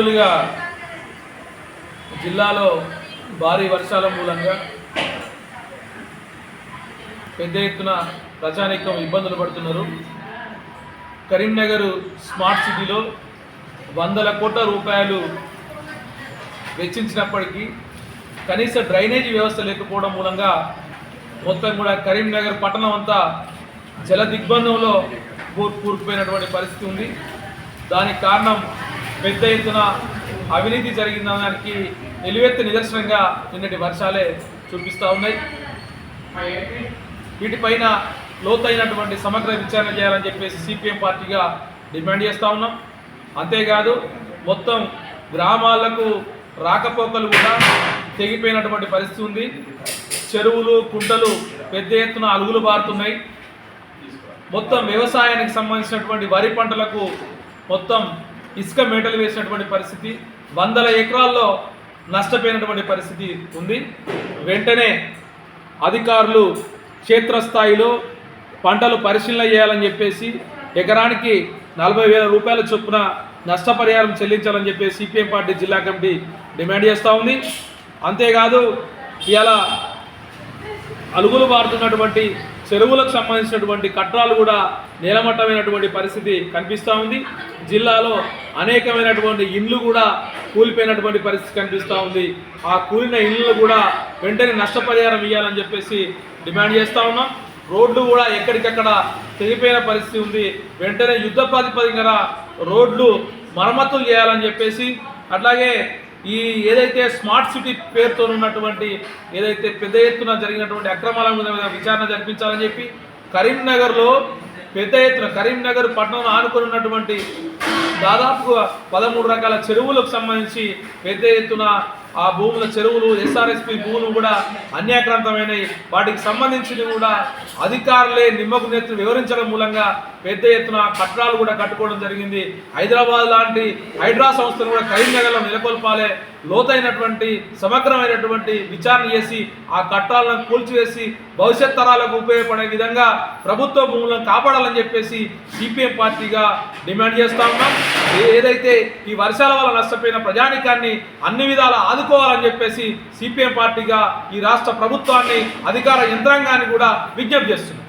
రోజులుగా జిల్లాలో భారీ వర్షాల మూలంగా పెద్ద ఎత్తున ప్రజానీకం ఇబ్బందులు పడుతున్నారు. కరీంనగర్ స్మార్ట్ సిటీలో వందల కోట్ల రూపాయలు వెచ్చించినప్పటికీ కనీస డ్రైనేజీ వ్యవస్థ లేకపోవడం మూలంగా మొత్తం కూడా కరీంనగర్ పట్టణం అంతా జల దిగ్బంధంలో కూర్ కూరుకుపోయినటువంటి పరిస్థితి ఉంది. దానికి కారణం పెద్ద ఎత్తున అవినీతి జరిగిందనడానికి నిలువెత్తు నిదర్శనంగా నిన్నటి వర్షాలే చూపిస్తూ ఉన్నాయి. వీటిపైన లోతైనటువంటి సమగ్ర విచారణ చేయాలని చెప్పేసి సిపిఎం పార్టీగా డిమాండ్ చేస్తూ ఉన్నాం. అంతేకాదు మొత్తం గ్రామాలకు రాకపోకలు కూడా తెగిపోయినటువంటి పరిస్థితి ఉంది. చెరువులు కుంటలు పెద్ద ఎత్తున అలుగులు బారుతున్నాయి మొత్తం వ్యవసాయానికి సంబంధించినటువంటి వరి పంటలకు మొత్తం ఇసుక మేటలు వేసినటువంటి పరిస్థితి వందల ఎకరాల్లో నష్టపోయినటువంటి పరిస్థితి ఉంది. వెంటనే అధికారులు క్షేత్రస్థాయిలో పంటలు పరిశీలన చేయాలని చెప్పేసి ఎకరానికి నలభై వేల రూపాయల చొప్పున నష్టపరిహారం చెల్లించాలని చెప్పేసి సిపిఎం పార్టీ జిల్లా కమిటీ డిమాండ్ చేస్తూ ఉంది. అంతేకాదు ఇలా అలుగులు మారుతున్నటువంటి చెరువులకు సంబంధించినటువంటి కట్టాలు కూడా నేలమట్టమైనటువంటి పరిస్థితి కనిపిస్తూ ఉంది. జిల్లాలో అనేకమైనటువంటి ఇండ్లు కూడా కూలిపోయినటువంటి పరిస్థితి కనిపిస్తూ ఉంది. ఆ కూలిన ఇండ్లు కూడా వెంటనే నష్టపరిహారం ఇవ్వాలని చెప్పేసి డిమాండ్ చేస్తూ ఉన్నాం. రోడ్లు కూడా ఎక్కడికక్కడ తెగిపోయిన పరిస్థితి ఉంది. వెంటనే యుద్ధ ప్రాతిపదికన రోడ్లు మరమ్మతులు చేయాలని చెప్పేసి అట్లాగే ఈ ఏదైతే స్మార్ట్ సిటీ పేరుతో ఉన్నటువంటి ఏదైతే పెద్ద ఎత్తున జరిగినటువంటి అక్రమాల మీద విచారణ జరిపించాలని చెప్పి కరీంనగర్లో పెద్ద ఎత్తున కరీంనగర్ పట్టణం ఆనుకొని ఉన్నటువంటి దాదాపుగా పదమూడు రకాల చెరువులకు సంబంధించి పెద్ద ఎత్తున ఆ భూముల చెరువులు ఎస్ఆర్ఎస్పి భూములు కూడా అన్యాక్రాంతమైన వాటికి సంబంధించి కూడా అధికారులే నిమ్మకు నేతలు వివరించడం మూలంగా పెద్ద ఎత్తున కట్టడాలు కూడా కట్టుకోవడం జరిగింది. హైదరాబాద్ లాంటి హైడ్రా సంస్థను కూడా కరీంనగర్లో నెలకొల్పాలే. లోతైనటువంటి సమగ్రమైనటువంటి విచారణ చేసి ఆ కట్టాలను కూల్చివేసి భవిష్యత్ తరాలకు ఉపయోగపడే విధంగా ప్రభుత్వ భూములను కాపాడాలని చెప్పేసి సిపిఎం పార్టీగా డిమాండ్ చేస్తా ఉన్నాం. ఏదైతే ఈ వర్షాల వల్ల నష్టపోయిన ప్రజానికాన్ని అన్ని విధాలా ఆదుకోవాలని చెప్పేసి సిపిఎం పార్టీగా ఈ రాష్ట్ర ప్రభుత్వాన్ని అధికార యంత్రాంగాన్ని కూడా విజ్ఞప్తి చేస్తున్నాం